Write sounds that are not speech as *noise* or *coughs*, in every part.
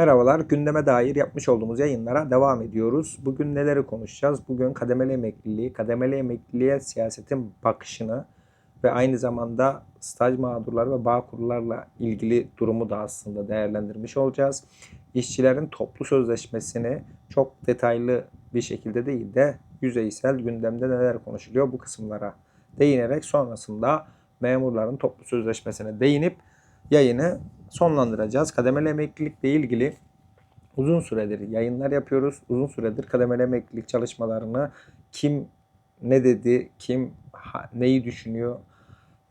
Merhabalar, gündeme dair yapmış olduğumuz yayınlara devam ediyoruz. Bugün neleri konuşacağız? Bugün kademeli emekliliği, kademeli emekliliğe siyasetin bakışını ve aynı zamanda staj mağdurları ve bağ kurlarla ilgili durumu da aslında değerlendirmiş olacağız. İşçilerin toplu sözleşmesini çok detaylı bir şekilde değil de yüzeysel gündemde neler konuşuluyor bu kısımlara değinerek sonrasında memurların toplu sözleşmesine değinip yayını sonlandıracağız. Kademeli emeklilikle ilgili uzun süredir yayınlar yapıyoruz. Uzun süredir kademeli emeklilik çalışmalarını kim ne dedi, kim neyi düşünüyor,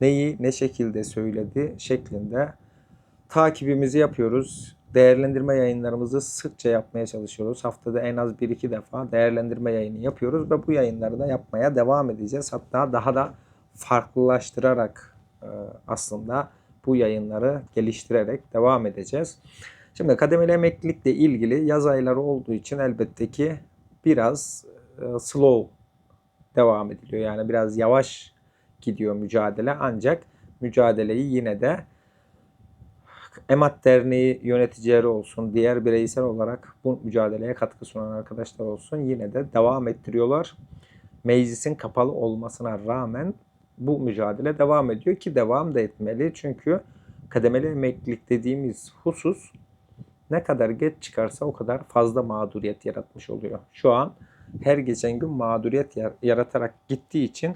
neyi ne şekilde söyledi şeklinde takibimizi yapıyoruz. Değerlendirme yayınlarımızı sıkça yapmaya çalışıyoruz. Haftada en az 1-2 defa değerlendirme yayını yapıyoruz ve bu yayınları da yapmaya devam edeceğiz. Hatta daha da farklılaştırarak e, aslında bu yayınları geliştirerek devam edeceğiz. Şimdi kademeli emeklilikle ilgili yaz ayları olduğu için elbette ki biraz e, slow devam ediliyor. Yani biraz yavaş gidiyor mücadele ancak mücadeleyi yine de EMAT Derneği yöneticileri olsun, diğer bireysel olarak bu mücadeleye katkı sunan arkadaşlar olsun yine de devam ettiriyorlar. Meclisin kapalı olmasına rağmen bu mücadele devam ediyor ki devam da etmeli. Çünkü kademeli emeklilik dediğimiz husus ne kadar geç çıkarsa o kadar fazla mağduriyet yaratmış oluyor. Şu an her geçen gün mağduriyet yar- yaratarak gittiği için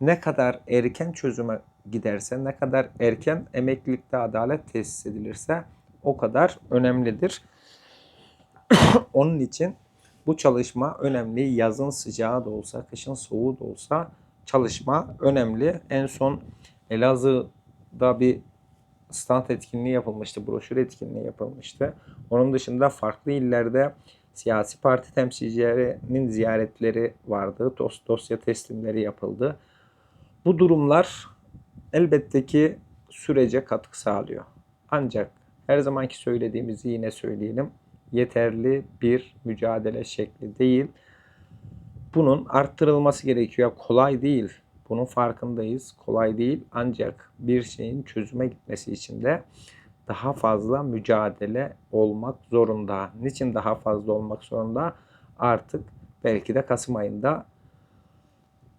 ne kadar erken çözüme giderse, ne kadar erken emeklilikte adalet tesis edilirse o kadar önemlidir. *coughs* Onun için bu çalışma önemli. Yazın sıcağı da olsa, kışın soğuğu da olsa çalışma önemli. En son Elazığ'da bir stand etkinliği yapılmıştı, broşür etkinliği yapılmıştı. Onun dışında farklı illerde siyasi parti temsilcilerinin ziyaretleri vardı. Dos dosya teslimleri yapıldı. Bu durumlar elbette ki sürece katkı sağlıyor. Ancak her zamanki söylediğimizi yine söyleyelim. Yeterli bir mücadele şekli değil. Bunun arttırılması gerekiyor. Kolay değil. Bunun farkındayız. Kolay değil. Ancak bir şeyin çözüme gitmesi için de daha fazla mücadele olmak zorunda. Niçin daha fazla olmak zorunda? Artık belki de Kasım ayında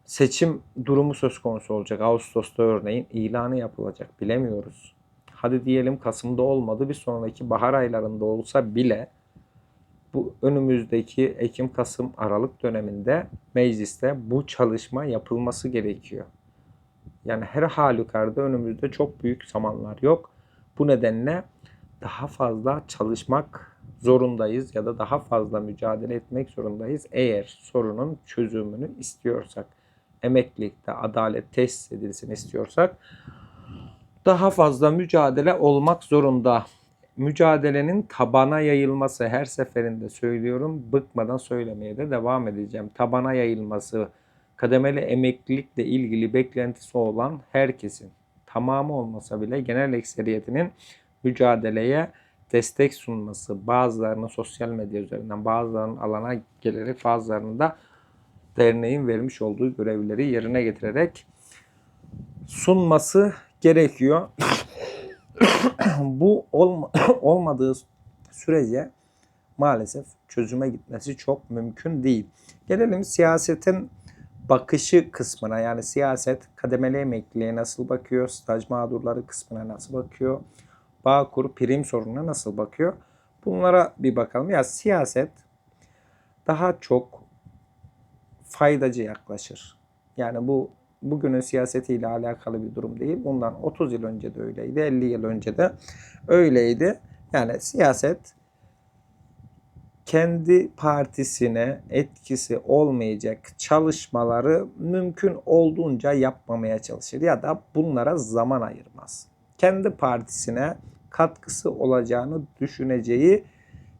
seçim durumu söz konusu olacak. Ağustos'ta örneğin ilanı yapılacak. Bilemiyoruz. Hadi diyelim Kasım'da olmadı. Bir sonraki bahar aylarında olsa bile bu önümüzdeki Ekim, Kasım, Aralık döneminde mecliste bu çalışma yapılması gerekiyor. Yani her halükarda önümüzde çok büyük zamanlar yok. Bu nedenle daha fazla çalışmak zorundayız ya da daha fazla mücadele etmek zorundayız eğer sorunun çözümünü istiyorsak. Emeklilikte adalet tesis edilsin istiyorsak daha fazla mücadele olmak zorunda. Mücadelenin tabana yayılması her seferinde söylüyorum. Bıkmadan söylemeye de devam edeceğim. Tabana yayılması kademeli emeklilikle ilgili beklentisi olan herkesin tamamı olmasa bile genel ekseriyetinin mücadeleye destek sunması, bazılarının sosyal medya üzerinden, bazılarının alana gelerek, bazılarının da derneğin vermiş olduğu görevleri yerine getirerek sunması gerekiyor. Bu olma, *coughs* olmadığı sürece maalesef çözüme gitmesi çok mümkün değil. Gelelim siyasetin bakışı kısmına yani siyaset kademeli emekliliğe nasıl bakıyor, staj mağdurları kısmına nasıl bakıyor, Bağkur prim sorununa nasıl bakıyor? Bunlara bir bakalım. Ya siyaset daha çok faydacı yaklaşır. Yani bu bugünün siyasetiyle alakalı bir durum değil. Bundan 30 yıl önce de öyleydi, 50 yıl önce de öyleydi. Yani siyaset kendi partisine etkisi olmayacak çalışmaları mümkün olduğunca yapmamaya çalışır ya da bunlara zaman ayırmaz. Kendi partisine katkısı olacağını düşüneceği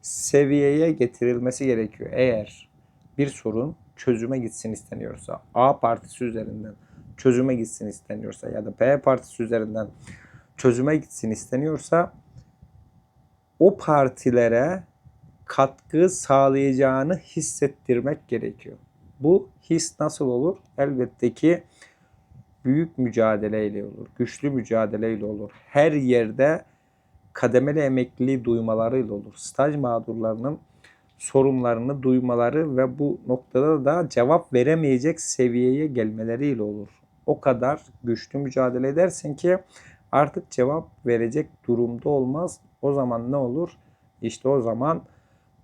seviyeye getirilmesi gerekiyor. Eğer bir sorun çözüme gitsin isteniyorsa, A partisi üzerinden çözüme gitsin isteniyorsa ya da B partisi üzerinden çözüme gitsin isteniyorsa o partilere katkı sağlayacağını hissettirmek gerekiyor. Bu his nasıl olur? Elbette ki büyük mücadeleyle olur, güçlü mücadeleyle olur. Her yerde kademeli emekliliği duymalarıyla olur. Staj mağdurlarının sorunlarını duymaları ve bu noktada da cevap veremeyecek seviyeye gelmeleriyle olur. O kadar güçlü mücadele edersin ki artık cevap verecek durumda olmaz. O zaman ne olur? İşte o zaman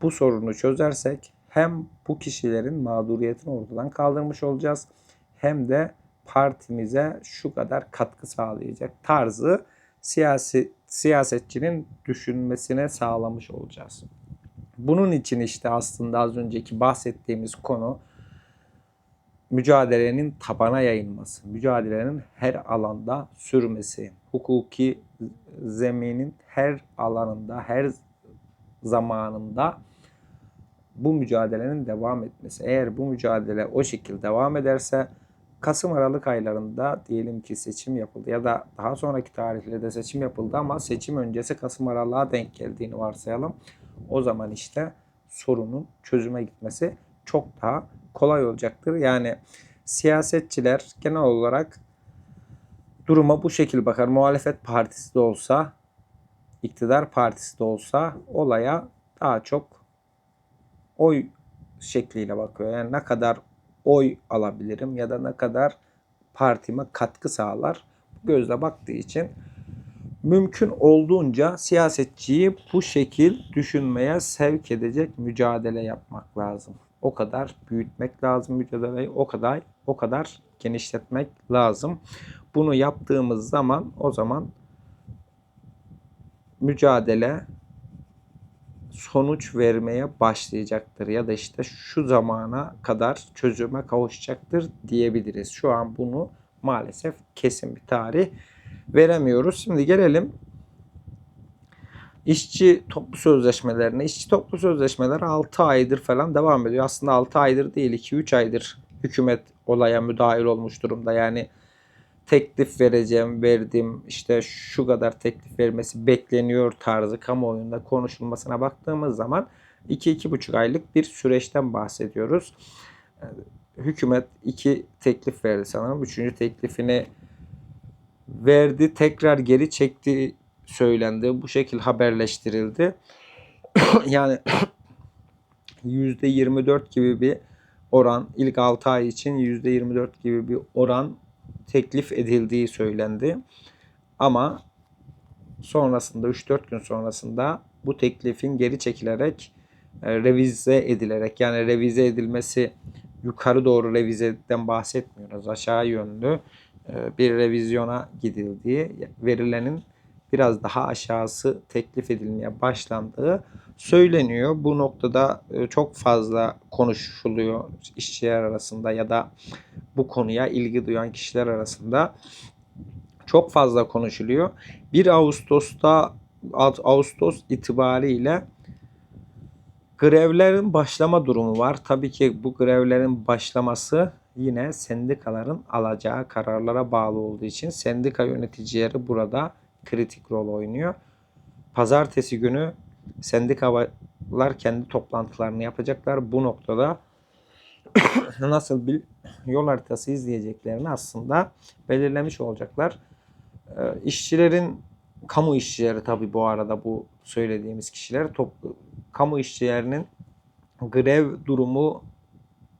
bu sorunu çözersek hem bu kişilerin mağduriyetini ortadan kaldırmış olacağız hem de partimize şu kadar katkı sağlayacak tarzı siyasi siyasetçinin düşünmesine sağlamış olacağız. Bunun için işte aslında az önceki bahsettiğimiz konu mücadelenin tabana yayılması, mücadelenin her alanda sürmesi, hukuki zeminin her alanında, her zamanında bu mücadelenin devam etmesi. Eğer bu mücadele o şekilde devam ederse Kasım Aralık aylarında diyelim ki seçim yapıldı ya da daha sonraki tarihlerde seçim yapıldı ama seçim öncesi Kasım Aralık'a denk geldiğini varsayalım. O zaman işte sorunun çözüme gitmesi çok daha kolay olacaktır. Yani siyasetçiler genel olarak duruma bu şekil bakar. Muhalefet partisi de olsa, iktidar partisi de olsa olaya daha çok oy şekliyle bakıyor. Yani ne kadar oy alabilirim ya da ne kadar partime katkı sağlar bu gözle baktığı için mümkün olduğunca siyasetçiyi bu şekil düşünmeye sevk edecek mücadele yapmak lazım. O kadar büyütmek lazım mücadeleyi, o kadar o kadar genişletmek lazım. Bunu yaptığımız zaman o zaman mücadele sonuç vermeye başlayacaktır ya da işte şu zamana kadar çözüme kavuşacaktır diyebiliriz. Şu an bunu maalesef kesin bir tarih veremiyoruz. Şimdi gelelim işçi toplu sözleşmelerine. İşçi toplu sözleşmeler 6 aydır falan devam ediyor. Aslında 6 aydır değil 2-3 aydır hükümet olaya müdahil olmuş durumda. Yani teklif vereceğim, verdim, işte şu kadar teklif vermesi bekleniyor tarzı kamuoyunda konuşulmasına baktığımız zaman 2-2,5 aylık bir süreçten bahsediyoruz. Hükümet iki teklif verdi sanırım. Üçüncü teklifini verdi, tekrar geri çekti söylendi. Bu şekil haberleştirildi. *coughs* yani *coughs* %24 gibi bir oran ilk 6 ay için %24 gibi bir oran teklif edildiği söylendi. Ama sonrasında 3-4 gün sonrasında bu teklifin geri çekilerek e, revize edilerek yani revize edilmesi yukarı doğru revizeden bahsetmiyoruz. Aşağı yönlü e, bir revizyona gidildiği verilenin biraz daha aşağısı teklif edilmeye başlandığı söyleniyor. Bu noktada e, çok fazla konuşuluyor işçiler arasında ya da bu konuya ilgi duyan kişiler arasında çok fazla konuşuluyor. 1 Ağustos'ta Ağustos itibariyle grevlerin başlama durumu var. Tabii ki bu grevlerin başlaması yine sendikaların alacağı kararlara bağlı olduğu için sendika yöneticileri burada kritik rol oynuyor. Pazartesi günü sendikalar kendi toplantılarını yapacaklar. Bu noktada *coughs* nasıl bir yol haritası izleyeceklerini aslında belirlemiş olacaklar. Ee, işçilerin kamu işçileri tabii bu arada bu söylediğimiz kişiler toplu kamu işçilerinin grev durumu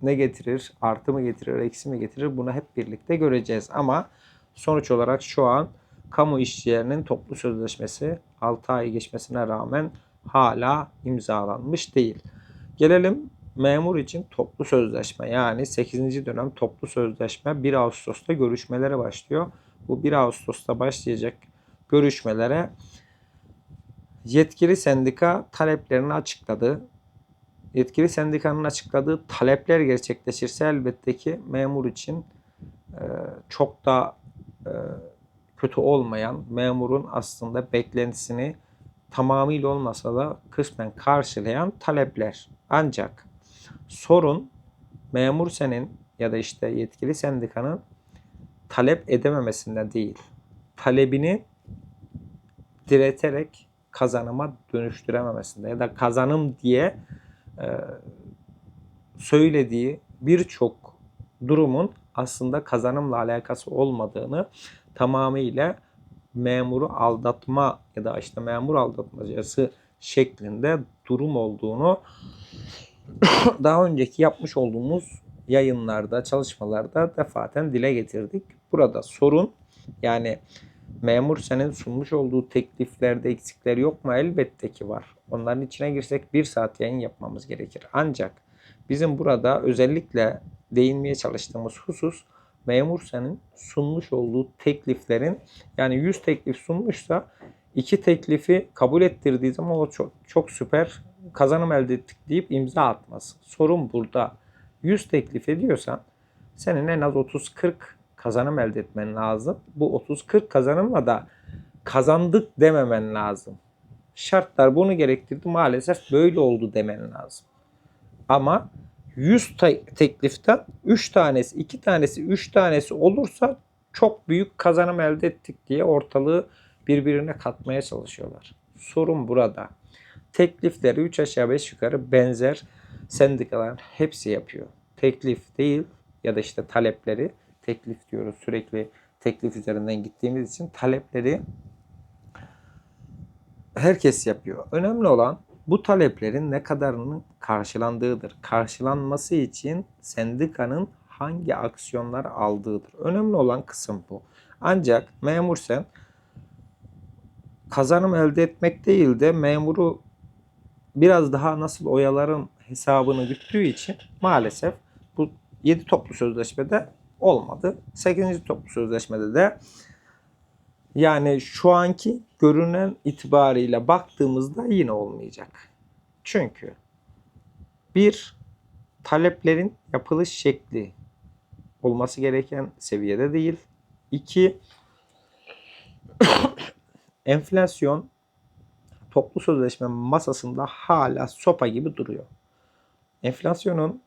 ne getirir? Artı mı getirir, eksi mi getirir? Bunu hep birlikte göreceğiz. Ama sonuç olarak şu an kamu işçilerinin toplu sözleşmesi 6 ay geçmesine rağmen hala imzalanmış değil. Gelelim memur için toplu sözleşme yani 8. dönem toplu sözleşme 1 Ağustos'ta görüşmelere başlıyor. Bu 1 Ağustos'ta başlayacak görüşmelere yetkili sendika taleplerini açıkladı. Yetkili sendikanın açıkladığı talepler gerçekleşirse elbette ki memur için e, çok da e, kötü olmayan memurun aslında beklentisini tamamıyla olmasa da kısmen karşılayan talepler. Ancak sorun memur senin ya da işte yetkili sendikanın talep edememesinde değil. Talebini direterek kazanıma dönüştürememesinde ya da kazanım diye e, söylediği birçok durumun aslında kazanımla alakası olmadığını tamamıyla memuru aldatma ya da işte memur aldatmacası şeklinde durum olduğunu *coughs* daha önceki yapmış olduğumuz yayınlarda, çalışmalarda defaten dile getirdik. Burada sorun yani memur senin sunmuş olduğu tekliflerde eksikler yok mu? Elbette ki var. Onların içine girsek bir saat yayın yapmamız gerekir. Ancak bizim burada özellikle değinmeye çalıştığımız husus memur senin sunmuş olduğu tekliflerin yani 100 teklif sunmuşsa iki teklifi kabul ettirdiği zaman o çok, çok süper kazanım elde ettik deyip imza atması. Sorun burada. 100 teklif ediyorsan senin en az 30-40 kazanım elde etmen lazım. Bu 30-40 kazanımla da kazandık dememen lazım. Şartlar bunu gerektirdi maalesef böyle oldu demen lazım. Ama 100 te- tekliften 3 tanesi, 2 tanesi, 3 tanesi olursa çok büyük kazanım elde ettik diye ortalığı birbirine katmaya çalışıyorlar. Sorun burada. Teklifleri 3 aşağı 5 yukarı benzer sendikaların hepsi yapıyor. Teklif değil ya da işte talepleri teklif diyoruz sürekli teklif üzerinden gittiğimiz için talepleri herkes yapıyor. Önemli olan bu taleplerin ne kadarının karşılandığıdır. Karşılanması için sendikanın hangi aksiyonlar aldığıdır. Önemli olan kısım bu. Ancak memur sen kazanım elde etmek değil de memuru biraz daha nasıl oyaların hesabını güttüğü için maalesef bu 7 toplu sözleşmede olmadı. 8. toplu sözleşmede de yani şu anki görünen itibariyle baktığımızda yine olmayacak. Çünkü bir taleplerin yapılış şekli olması gereken seviyede değil. İki *coughs* enflasyon toplu sözleşme masasında hala sopa gibi duruyor. Enflasyonun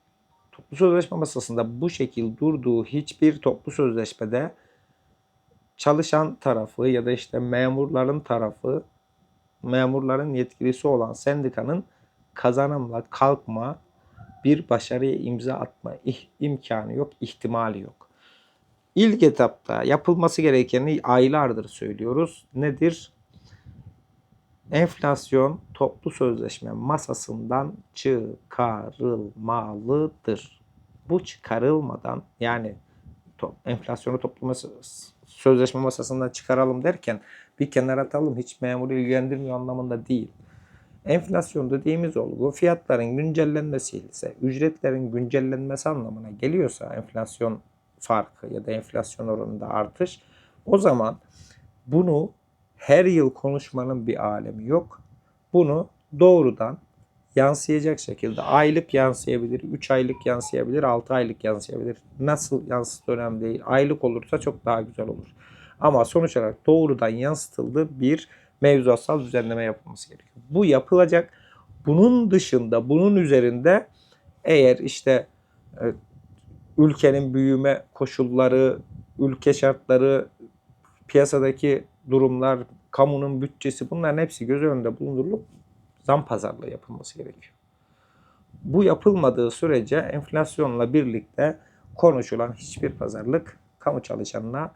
toplu sözleşme masasında bu şekil durduğu hiçbir toplu sözleşmede çalışan tarafı ya da işte memurların tarafı memurların yetkilisi olan sendikanın kazanımla kalkma bir başarıya imza atma imkanı yok, ihtimali yok. İlk etapta yapılması gerekeni aylardır söylüyoruz. Nedir? Enflasyon toplu sözleşme masasından çıkarılmalıdır. Bu çıkarılmadan yani to- enflasyonu toplu mas- sözleşme masasından çıkaralım derken bir kenara atalım hiç memuru ilgilendirmiyor anlamında değil. Enflasyon dediğimiz olgu fiyatların güncellenmesi ise ücretlerin güncellenmesi anlamına geliyorsa enflasyon farkı ya da enflasyon oranında artış o zaman bunu her yıl konuşmanın bir alemi yok. Bunu doğrudan yansıyacak şekilde aylık yansıyabilir, 3 aylık yansıyabilir, 6 aylık yansıyabilir. Nasıl yansıtı önemli değil. Aylık olursa çok daha güzel olur. Ama sonuç olarak doğrudan yansıtıldığı bir mevzuatsal düzenleme yapılması gerekiyor. Bu yapılacak. Bunun dışında, bunun üzerinde eğer işte e, ülkenin büyüme koşulları, ülke şartları, piyasadaki durumlar, kamunun bütçesi bunların hepsi göz önünde bulundurulup zam pazarlığı yapılması gerekiyor. Bu yapılmadığı sürece enflasyonla birlikte konuşulan hiçbir pazarlık kamu çalışanına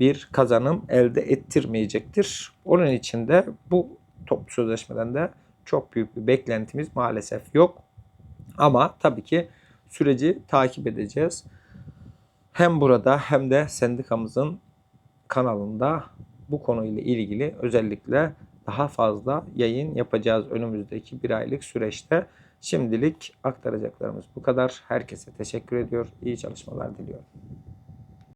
bir kazanım elde ettirmeyecektir. Onun için de bu toplu sözleşmeden de çok büyük bir beklentimiz maalesef yok. Ama tabii ki süreci takip edeceğiz. Hem burada hem de sendikamızın kanalında bu konuyla ilgili özellikle daha fazla yayın yapacağız önümüzdeki bir aylık süreçte. Şimdilik aktaracaklarımız bu kadar. Herkese teşekkür ediyor. İyi çalışmalar diliyorum.